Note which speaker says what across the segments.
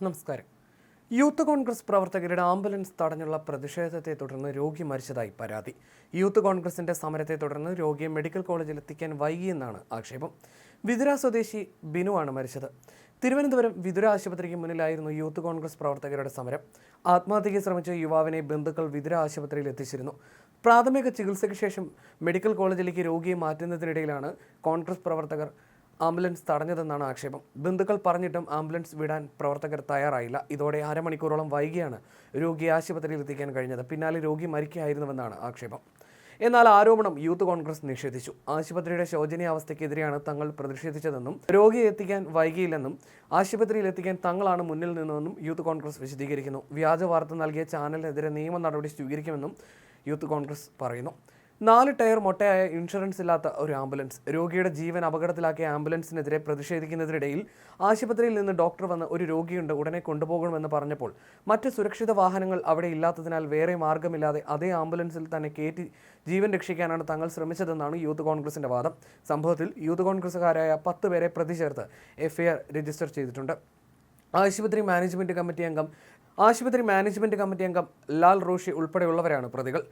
Speaker 1: നമസ്കാരം. യൂത്ത് കോൺഗ്രസ് പ്രവർത്തകരുടെ ആംബുലൻസ് തടഞ്ഞുള്ള പ്രതിഷേധത്തെ തുടർന്ന് രോഗി മരിച്ചതായി പരാതി. യൂത്ത് കോൺഗ്രസിന്റെ സമരത്തെ തുടർന്ന് രോഗിയെ മെഡിക്കൽ കോളേജിൽ എത്തിക്കാൻ വൈകിയെന്നാണ് ആക്ഷേപം. വിതുര സ്വദേശി ബിനുവാണ് മരിച്ചത്. തിരുവനന്തപുരം വിതുര ആശുപത്രിക്ക് മുന്നിലായിരുന്നു യൂത്ത് കോൺഗ്രസ് പ്രവർത്തകരുടെ സമരം. ആത്മഹത്യയ്ക്ക് ശ്രമിച്ച യുവാവിനെ ബന്ധുക്കൾ വിതുര ആശുപത്രിയിൽ എത്തിച്ചിരുന്നു. പ്രാഥമിക ചികിത്സയ്ക്ക് ശേഷം മെഡിക്കൽ കോളേജിലേക്ക് രോഗിയെ മാറ്റുന്നതിനിടയിലാണ് കോൺഗ്രസ് പ്രവർത്തകർ ആംബുലൻസ് തടഞ്ഞതെന്നാണ് ആക്ഷേപം. ബന്ധുക്കൾ പറഞ്ഞിട്ടും ആംബുലൻസ് വിടാൻ പ്രവർത്തകർ തയ്യാറായില്ല. ഇതോടെ അരമണിക്കൂറോളം വൈകിയാണ് രോഗിയെ ആശുപത്രിയിൽ എത്തിക്കാൻ കഴിഞ്ഞത്. പിന്നാലെ രോഗി മരിക്കുകയായിരുന്നുവെന്നാണ് ആക്ഷേപം. എന്നാൽ ആരോപണം യൂത്ത് കോൺഗ്രസ് നിഷേധിച്ചു. ആശുപത്രിയുടെ ശോചനീയാവസ്ഥയ്ക്കെതിരെയാണ് തങ്ങൾ പ്രതിഷേധിച്ചതെന്നും രോഗിയെ എത്തിക്കാൻ വൈകിയില്ലെന്നും ആശുപത്രിയിൽ എത്തിക്കാൻ തങ്ങളാണ് മുന്നിൽ നിന്നതെന്നും യൂത്ത് കോൺഗ്രസ് വിശദീകരിക്കുന്നു. വ്യാജ വാർത്ത നൽകിയ ചാനലിനെതിരെ നിയമ നടപടി സ്വീകരിക്കുമെന്നും യൂത്ത് കോൺഗ്രസ് പറയുന്നു. നാല് ടയർ മൊട്ടയായ ഇൻഷുറൻസ് ഇല്ലാത്ത ഒരു ആംബുലൻസ്. രോഗിയുടെ ജീവൻ അപകടത്തിലാക്കിയ ആംബുലൻസിനെതിരെ പ്രതിഷേധിക്കുന്നതിനിടയിൽ ആശുപത്രിയിൽ നിന്ന് ഡോക്ടർ വന്ന് ഒരു രോഗിയുണ്ട് ഉടനെ കൊണ്ടുപോകണമെന്ന് പറഞ്ഞപ്പോൾ മറ്റ് സുരക്ഷിത വാഹനങ്ങൾ അവിടെ ഇല്ലാത്തതിനാൽ വേറെ മാർഗമില്ലാതെ അതേ ആംബുലൻസിൽ തന്നെ കയറ്റി ജീവൻ രക്ഷിക്കാനാണ് തങ്ങൾ ശ്രമിച്ചതെന്നാണ് യൂത്ത് കോൺഗ്രസിന്റെ വാദം. സംഭവത്തിൽ യൂത്ത് കോൺഗ്രസുകാരായ പത്ത് പേരെ പ്രതി ചേർത്ത് എഫ്ഐആർ രജിസ്റ്റർ ചെയ്തിട്ടുണ്ട്. ആശുപത്രി മാനേജ്മെന്റ് കമ്മിറ്റി അംഗം ആശുപത്രി മാനേജ്മെന്റ് കമ്മിറ്റി അംഗം ലാൽ റോഷി ഉൾപ്പെടെയുള്ളവരാണ് പ്രതികൾ.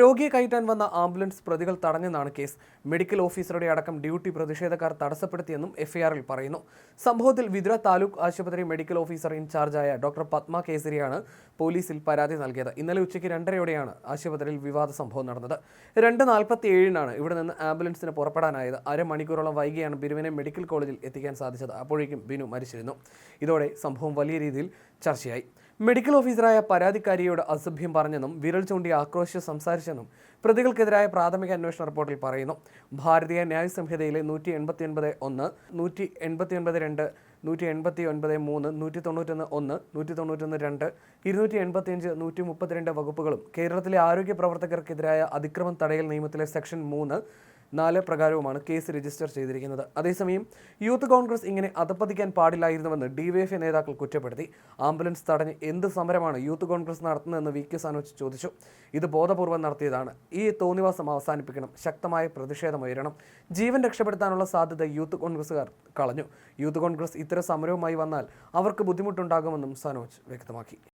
Speaker 1: രോഗിയെ കയറ്റാൻ വന്ന ആംബുലൻസ് പ്രതികൾ തടഞ്ഞെന്നാണ് കേസ്. മെഡിക്കൽ ഓഫീസറുടെ അടക്കം ഡ്യൂട്ടി പ്രതിഷേധക്കാർ തടസ്സപ്പെടുത്തിയെന്നും എഫ്ഐആറിൽ പറയുന്നു. സംഭവത്തിൽ വിതുര താലൂക്ക് ആശുപത്രി മെഡിക്കൽ ഓഫീസർ ഇൻചാർജായ ഡോക്ടർ പത്മ കേസരിയാണ് പോലീസിൽ പരാതി നൽകിയത്. ഇന്നലെ ഉച്ചയ്ക്ക് രണ്ടരയോടെയാണ് ആശുപത്രിയിൽ വിവാദ സംഭവം നടന്നത്. രണ്ട് നാൽപ്പത്തി ഏഴിനാണ് ഇവിടെ നിന്ന് ആംബുലൻസിന് പുറപ്പെടാനായത്. അരമണിക്കൂറോളം വൈകിയാണ് ബിനുവിനെ മെഡിക്കൽ കോളേജിൽ എത്തിക്കാൻ സാധിച്ചത്. അപ്പോഴേക്കും ബിനു മരിച്ചിരുന്നു. ഇതോടെ സംഭവം വലിയ രീതിയിൽ ചർച്ചയായി. മെഡിക്കൽ ഓഫീസറായ പരാതിക്കാരിയോട് അസഭ്യം പറഞ്ഞെന്നും വിരൽ ചൂണ്ടി ആക്രോശിച്ച് സംസാരിച്ചെന്നും പ്രതികൾക്കെതിരായ പ്രാഥമിക അന്വേഷണ റിപ്പോർട്ടിൽ പറയുന്നു. ഭാരതീയ ന്യായ സംഹിതയിലെ നൂറ്റി എൺപത്തി ഒൻപത് ഒന്ന് നൂറ്റി എൺപത്തി ഒൻപത് രണ്ട് നൂറ്റി എൺപത്തി ഒൻപത് മൂന്ന് നൂറ്റി തൊണ്ണൂറ്റൊന്ന് ഒന്ന് നൂറ്റി തൊണ്ണൂറ്റൊന്ന് രണ്ട് ഇരുന്നൂറ്റി എൺപത്തിയഞ്ച് നൂറ്റി മുപ്പത്തിരണ്ട് വകുപ്പുകളും കേരളത്തിലെ ആരോഗ്യ പ്രവർത്തകർക്കെതിരായ അതിക്രമം തടയൽ നിയമത്തിലെ സെക്ഷൻ മൂന്ന് നാല് പ്രകാരവുമാണ് കേസ് രജിസ്റ്റർ ചെയ്തിരിക്കുന്നത്. അതേസമയം യൂത്ത് കോൺഗ്രസ് ഇങ്ങനെ അധപ്പതിക്കാൻ പാടില്ലായിരുന്നുവെന്ന് ഡിവൈഎഫ്ഐ നേതാക്കൾ കുറ്റപ്പെടുത്തി. ആംബുലൻസ് തടഞ്ഞ് എന്ത് സമരമാണ് യൂത്ത് കോൺഗ്രസ് നടത്തുന്നതെന്ന് വി കെ സാനോജ് ചോദിച്ചു. ഇത് ബോധപൂർവം നടത്തിയതാണ്. ഈ തോന്നിവാസം അവസാനിപ്പിക്കണം. ശക്തമായ പ്രതിഷേധം ഉയരണം. ജീവൻ രക്ഷപ്പെടുത്താനുള്ള സാധ്യത യൂത്ത് കോൺഗ്രസുകാർ കളഞ്ഞു. യൂത്ത് കോൺഗ്രസ് ഇത്തരം സമരവുമായി വന്നാൽ അവർക്ക് ബുദ്ധിമുട്ടുണ്ടാകുമെന്നും സനോജ് വ്യക്തമാക്കി.